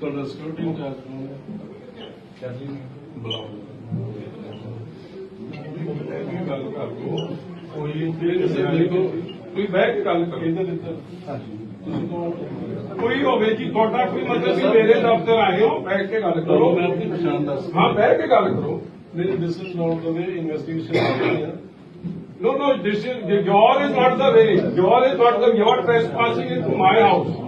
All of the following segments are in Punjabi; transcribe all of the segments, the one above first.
ਤੁਹਾਡਾ ਸਿਕਿਉਰਿਟੀ ਇੰਚਾਰਜ ਕੌਣ ਹੈ ਕੈਲੀ ਬੁਲਾਓ ਇਹ ਗੱਲ ਕਰ ਲਓ ਕੋਈ ਕਿਸੇ ਦੇਖੋ ਕੋਈ ਬਹਿ ਕੇ ਗੱਲ ਕਰੋ ਕਿਹਦੇ ਦਿੱਤਾ ਤੁਸੀਂ ਕੌਣ ਕੋਈ ਹੋਵੇ ਜੀ ਤੁਹਾਡਾ ਕੋਈ ਮਤਲਬ ਵੀ ਮੇਰੇ ਦਫ਼ਤਰ ਆਏ ਹੋ ਬੈਠ ਕੇ ਗੱਲ ਕਰੋ ਮੈਂ ਆਪਣੀ ਪਛਾਣ ਦੱਸ ਹਾਂ ਬਹਿ ਕੇ ਗੱਲ ਕਰੋ ਨਹੀਂ this is not the way investigation ਕਰ ਰਹੀ ਹੈ No, no, this is, your is not the way. Your is not the, you are trespassing into my house.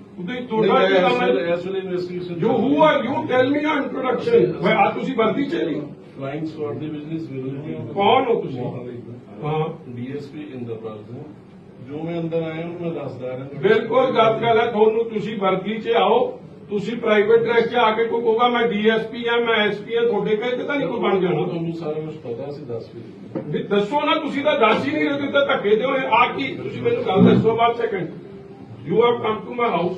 ਤੁਸੀਂ ਤੁਹਾਡਾ ਕੀ ਕੰਮ ਹੈ? ਐਸ ਵੇਲੇ investigation you who are you tell me a introduction ਮੈਂ ਆ ਤੁਸੀਂ ਵਰਦੀ ਚ ਨਹੀਂ? ਫਲਾਈਂਗ ਸquad ਦੇ ਬਿਜ਼ਨਸ ਵਿਲ ਕੌਣ ਹੋ ਤੁਸੀਂ? ਹਾਂ। ਡੀਐਸਪੀ ਇੰਦਰਪਾਲ ਸਿੰਘ ਜੋ ਮੈਂ ਅੰਦਰ ਆਇਆ ਉਹਨੂੰ ਮੈਂ ਦੱਸਦਾ ਰਿਹਾ ਬਿਲਕੁਲ ਗੱਲ ਗੱਲ ਹੈ ਤੁਹਾਨੂੰ ਤੁਸੀਂ ਵਰਦੀ ਚ ਆਓ। ਤੁਸੀਂ ਪ੍ਰਾਈਵੇਟ ਡਰੈਸ ਚ ਆ ਕੇ ਕੋਈ ਕਹੂਗਾ ਮੈਂ ਡੀਐਸਪੀ ਆ ਮੈਂ ਐਸਪੀ ਆ ਤੁਹਾਡੇ ਕਹੇ ਤੇ ਨਹੀਂ ਕੋਈ ਬਣ ਜਾਣਾ? ਤੁਹਾਨੂੰ ਸਾਰਾ ਕੁਝ ਪਤਾ ਸੀ ਦੱਸ ਵੀ ਵੀ ਦੱਸੋ ਨਾ ਤੁਸੀਂ ਤਾਂ ਦੱਸ ਹੀ ਨਹੀਂ ਰਹੇ ਤਾਂ ਧੱਕੇ ਦੇ ਹੋਏ ਆ ਕੀ? ਤੁਸੀਂ ਮੈਨੂੰ ਗੱਲ ਦੱਸੋ ਬਾਅਦ second you have come to my house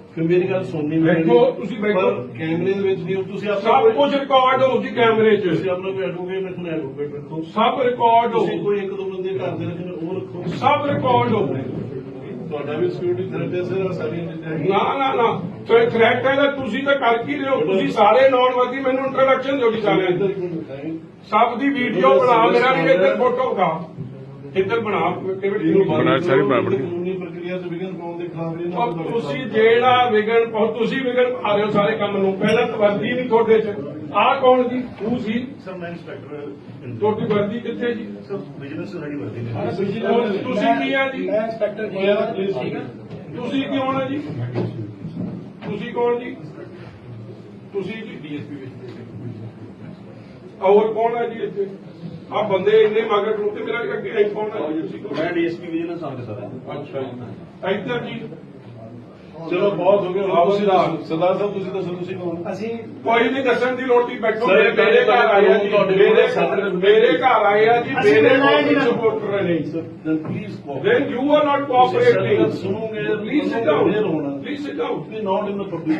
ਫਿਰ ਮੇਰੀ ਗੱਲ ਸੁਣਨੀ ਬੈਠੋ, ਤੁਸੀਂ ਬੈਠੋ। ਕੈਮਰੇ ਦੇ ਵਿੱਚ ਨਹੀਂ ਹੋ, ਤੁਸੀਂ ਆਪਣਾ ਸਭ ਕੁਝ ਰਿਕਾਰਡ ਹੋ ਜੀ ਕੈਮਰੇ 'ਚ। ਤੁਸੀਂ ਆਪਣਾ ਕੋਈ ਐਡਵੋਕੇਟ ਰੱਖੋ ਐਡਵੋਕੇਟ ਰੱਖੋ। ਸਭ ਰਿਕਾਰਡ ਹੋ। ਤੁਸੀਂ ਕੋਈ ਇੱਕ ਦੋ ਬੰਦੇ ਘਰ ਦੇ ਰੱਖਣੇ ਉਹ ਰੱਖੋ। ਸਭ ਰਿਕਾਰਡ ਹੋ। ਤੁਹਾਡਾ ਵੀ ਸਿਕਿਉਰਿਟੀ ਥ੍ਰੈਟ ਹੈ ਸਰ ਸਾਰੀਆਂ ਚੀਜ਼ਾਂ ਹੈਗੀਆਂ। ਨਾ ਨਾ ਨਾ। ਤੇ ਥ੍ਰੈਟ ਹੈ ਤਾਂ ਤੁਸੀਂ ਤਾਂ ਕਰ ਕੀ ਰਹੇ ਹੋ? ਤੁਸੀਂ ਸਾਰੇ ਨੌਨ ਵਰਦੀ ਮੈਨੂੰ ਇੰਟਰੋਡਕਸ਼ਨ ਦਿਓ ਜੀ ਸਾਰਿਆਂ ਇੱਧਰ ਦੀ। ਸਭ ਦੀ ਵੀਡੀਓ ਬਣਾ ਮੇਰਾ ਵੀ ਇੱਧਰ ਫੋਟੋ ਕਾ ਇੱਧਰ ਬਣਾ ਇਹਨੂੰ ਬਣਾ ਬਣਾ ਸਾਰੀ ਬਣਾ ਬਣੀ। ਪ੍ਰਕਿਰਿਆ ਤੋਂ ਵਿਗਨ ਪਾਉਣ ਦੇ ਖਿਲਾਫ ਇਹ ਨਾ ਔਰ ਤੁਸੀਂ ਜਿਹੜਾ ਵਿਗਣ ਪਾਓ ਤੁਸੀਂ ਵਿਗਣ ਪਾ ਰਹੇ ਹੋ ਸਾਰੇ ਕੰਮ ਨੂੰ। ਪਹਿਲਾਂ ਤਾਂ ਵਰਦੀ ਨਹੀਂ ਤੁਹਾਡੇ 'ਚ। ਆਹ ਕੌਣ ਜੀ? ਤੂੰ ਸੀ? ਸਰ ਮੈਂ ਇੰਸਪੈਕਟਰ ਤੁਹਾਡੀ ਵਰਦੀ ਕਿੱਥੇ ਜੀ? ਸਰ ਬਿਜ਼ਨਸ ਸਾਡੀ ਵਰਦੀ ਨੇ ਤੁਸੀਂ ਤੁਸੀਂ ਕੀ ਆ ਜੀ? ਮੈਂ ਇੰਸਪੈਕਟਰ ਠੀਕ ਹੈ ਤੁਸੀਂ ਕੌਣ ਆ ਜੀ? ਤੁਸੀਂ ਕੌਣ ਜੀ? ਤੁਸੀਂ ਜੀ? ਡੀਐਸਪੀ ਵਿੱਚ। ਹੋਰ ਕੌਣ ਆ ਜੀ ਇੱਥੇ? ਆ ਬੰਦੇ ਇੰਨੇ ਮਗਰ ਤੇ ਮੇਰਾ ਅੱਗੇ ਆਈ ਕੌਣ ਆ ਜੀ ਤੁਸੀਂ ਕੌਣ? ਮੈਂ ਡੀਐਸਪੀ ਵਿਜੀਲੈਂਸ ਆਫਿਸਰ ਹਾਂ ਅੱਛਾ ਜੀ ਇੱਧਰ ਜੀ ਚਲੋ ਬਹੁਤ ਹੋ ਗਿਆ। ਹੁਣ ਤੁਸੀਂ। ਦੱਸੋ। ਸਰਦਾਰ ਸਾਹਿਬ ਤੁਸੀਂ ਦੱਸੋ ਤੁਸੀਂ ਕੌਣ? ਅਸੀਂ ਕੋਈ ਨਹੀਂ ਦੱਸਣ ਦੀ ਲੋੜ ਨਹੀਂ ਬੈਠੋ। ਸਰ, ਮੇਰੇ ਮੇਰੇ ਘਰ ਆਏ ਆ ਜੀ। ਤੁਹਾਡੇ ਮੇਰੇ ਸਾਡੇ- ਮੇਰੇ ਘਰ ਆਏ ਆ ਜੀ ਅਸੀਂ ਮੇਰੇ ਮਿਲਣਾ ਹੈ ਜੀ ਨਾ। ਸਪੋਰਟਰ ਨੇ then please cooperate. then you are not cooperating ਤੁਸੀਂ ਸੁਣੋਗੇ please sit down ਫੇਰ ਹੋਣਾ। Please sit down Be not in the public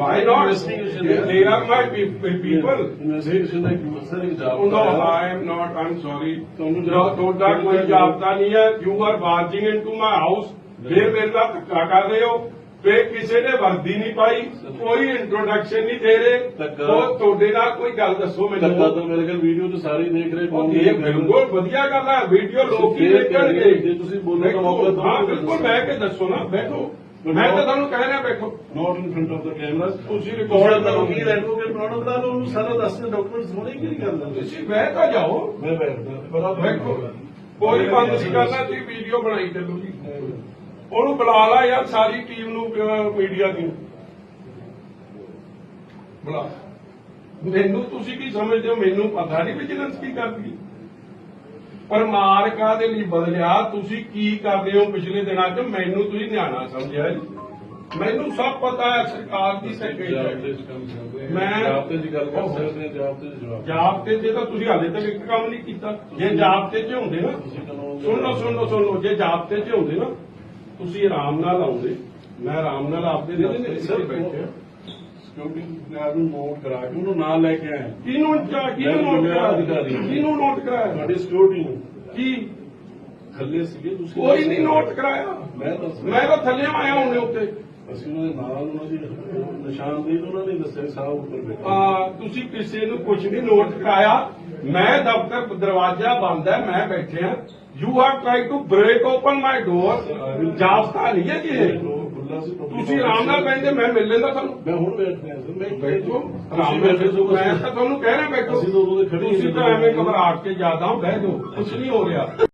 why not? investigation they, they are my pe- pe- people investigation ਦਾ ਇੱਕ ਸਰ ਇੱਕ Oh, ਜਵਾਬ no, I am not. I'm sorry. ਤੁਹਾਨੂੰ ਜਵਾਬ- ਤੁਹਾਡਾ ਕੋਈ ਜਾਬਤਾ ਨਹੀਂ ਹੈ you are barging into my house ਫਿਰ ਮੇਰੇ ਨਾਲ ਧੱਕਾ ਕਰ ਰਹੇ ਹੋ ਫਿਰ ਕਿਸੇ ਨੇ ਵਰਦੀ ਨਹੀਂ ਪਾਈ ਕੋਈ ਇੰਟਰੋਡਕਸ਼ਨ ਨਹੀਂ ਦੇ ਰਹੇ। ਉਹ ਤੁਹਾਡੇ ਨਾਲ ਕੋਈ ਗੱਲ ਦੱਸੋ ਮੈਨੂੰ। ਤਾਂ ਮੇਰੇ ਕੋਲ ਵੀਡੀਓ ਤੇ ਸਾਰੇ ਦੇਖ ਰਹੇ ਉਹ ਇਹ ਬਿਲਕੁਲ ਵਧੀਆ ਗੱਲ ਹੈ ਵੀਡੀਓ ਲੋਕ ਹੀ ਦੇਖਣਗੇ। ਜੇ ਤੁਸੀਂ ਬੋਲਣ ਦਾ ਮੌਕਾ ਦਿਓ, ਹਾਂ ਤਾਂ ਬਿਲਕੁਲ। ਬਹਿ ਕੇ ਦੱਸੋ ਨਾ ਬੈਠੋ। ਮੈਂ ਤਾਂ ਤੁਹਾਨੂੰ ਕਹਿ ਰਿਹਾ ਬੈਠੋ। Not in front of the camera ਤੁਸੀਂ ਰਿਕਾਰਡ ਕਰੋਗੇ ਐਡਵੋਕੇਟ ਬਣਾਉਣਾ ਬਣਾ ਲਓ ਉਹਨੂੰ ਸਾਰਾ ਦੱਸ ਦੇ ਡਾਕੂਮੈਂਟਸ ਹੋਣੇ ਕਿਹੜੀ ਗੱਲ ਹੈ ਤੁਸੀਂ ਬਹਿ ਤਾਂ ਜਾਓ। ਮੈਂ ਬੈਠਦਾ ਪਰ ਬੈਠੋ। ਕੋਈ ਬੰਦ ਨਹੀਂ ਕਰਨਾ ਤੁਸੀਂ ਵੀਡੀਓ ਬਣਾਈ ਚੱਲੋ ਜੀ। ਉਹਨੂੰ ਬੁਲਾ ਲਾ ਯਾਰ ਸਾਰੀ ਟੀਮ ਨੂੰ ਮੀਡੀਆ ਦੀ ਬੁਲਾ। ਮੈਨੂੰ ਤੁਸੀਂ ਕੀ ਸਮਝਦੇ ਹੋ? ਮੈਨੂੰ ਪਤਾ ਨਹੀਂ ਵਿਜੀਲੈਂਸ ਕੀ ਕਰਦੀ। ਪਰ ਮਾਰਕਾ ਦੇ ਲਈ ਬਦਲਿਆ? ਤੁਸੀਂ ਕੀ ਕਰਦੇ ਹੋ ਪਿਛਲੇ ਦਿਨਾਂ 'ਚ? ਮੈਨੂੰ ਤੁਸੀਂ ਨਿਆਣਾ ਸਮਝਿਆ ਜੀ। ਮੈਨੂੰ ਸਭ ਪਤਾ ਹੈ ਸਰਕਾਰ ਦੀ ਸੈਕਟਰੀ ਮੈਂ- ਜਾਬਤੇ ਦੀ ਗੱਲ ਕਰ ਸਕਦੇ ਹਾਂ ਜਾਬਤੇ ਚ ਜਵਾਬ। ਜਾਬਤੇ 'ਚ ਤਾਂ ਤੁਸੀਂ ਹਾਲੇ ਤੱਕ ਇੱਕ ਕੰਮ ਨਹੀਂ ਕੀਤਾ। ਜੇ ਜਾਬਤੇ 'ਚ ਹੁੰਦੇ ਨਾ। ਦੇ- ਸੁਣੋ ਸੁਣੋ ਸੁਣੋ ਜੇ ਜਾਬਤੇ 'ਚ ਹੁੰਦੇ ਨਾ ਤੁਸੀਂ ਆਰਾਮ ਨਾਲ ਆਉਂਦੇ। ਮੈਂ ਆਰਾਮ ਨਾਲ ਆਪਦੇ ਦਫ਼ਤਰ 'ਚ ਸਰ, ਬੈਠੇ ਸਿਕਿਉਰਿਟੀ ਗਾਰਡ ਨੂੰ ਨੋਟ ਕਰਾ ਕੇ ਉਹਨੂੰ ਨਾਲ ਲੈ ਕੇ ਆਏ ਕਿਹਨੂੰ ਚਾ- ਕਿਹਨੂੰ ਨੋਟ ਕਰਾਇਆ? ਕਿਹਨੂੰ ਨੋਟ ਕਰਾਇਆ? ਤੁਹਾਡੀ ਸਿਕਿਉਰਿਟੀ ਨੂੰ। ਕੀ? ਥੱਲੇ ਸੀਗੇ ਤੁਸੀਂ ਕੋਈ ਨਹੀਂ ਨੋਟ ਕਰਾਇਆ। ਮੈਂ ਤਾਂ ਮੈਂ ਤਾਂ ਥੱਲੇ ਆਇਆ ਹੁਣੇ ਉੱਤੇ। ਅਸੀਂ ਉਹਨਾਂ ਦੇ ਨਾਲ ਉਹਨਾਂ ਦੀ ਨਿਸ਼ਾਨਦੇਹੀ ਨੂੰ ਉਹਨਾਂ ਨੇ ਦੱਸਿਆ ਸਾਹਿਬ ਉੱਪਰ ਬੈਠੇ। ਆ ਤੁਸੀਂ ਕਿਸੇ ਨੂੰ ਕੁਝ ਨਹੀਂ ਨੋਟ ਕਰਾਇਆ। ਮੈਂ ਦਫ਼ਤਰ ਦਰਵਾਜ਼ਾ ਬੰਦ ਹੈ ਮੈਂ ਬੈਠਿਆ you have try to break open my door ਜਾਬਤਾ ਨਹੀਂ ਹੈ ਸੀ ਤੁਸੀਂ ਆਰਾਮ ਨਾਲ ਬੈਠੇ ਮੈਂ ਮਿਲ ਲੈਂਦਾ ਤੁਹਾਨੂੰ। ਮੈਂ ਹੁਣ ਬੈਠ ਰਿਹਾ ਸੀ ਮੈਂ ਬੈਠੋ। ਆਰਾਮ ਨਾਲ ਬੈਠੇ। ਮੈਂ ਤਾਂ ਤੁਹਾਨੂੰ ਕਹਿ ਰਿਹਾ ਬੈਠੋ। ਹੀ ਤੁਸੀਂ ਤਾਂ। ਐਵੇਂ ਘਬਰਾਹਟ ਕੇ ਜ਼ਿਆਦਾ ਬਹਿ ਜਾਓ। ਕੁਝ ਨਹੀਂ ਹੋ ਰਿਹਾ।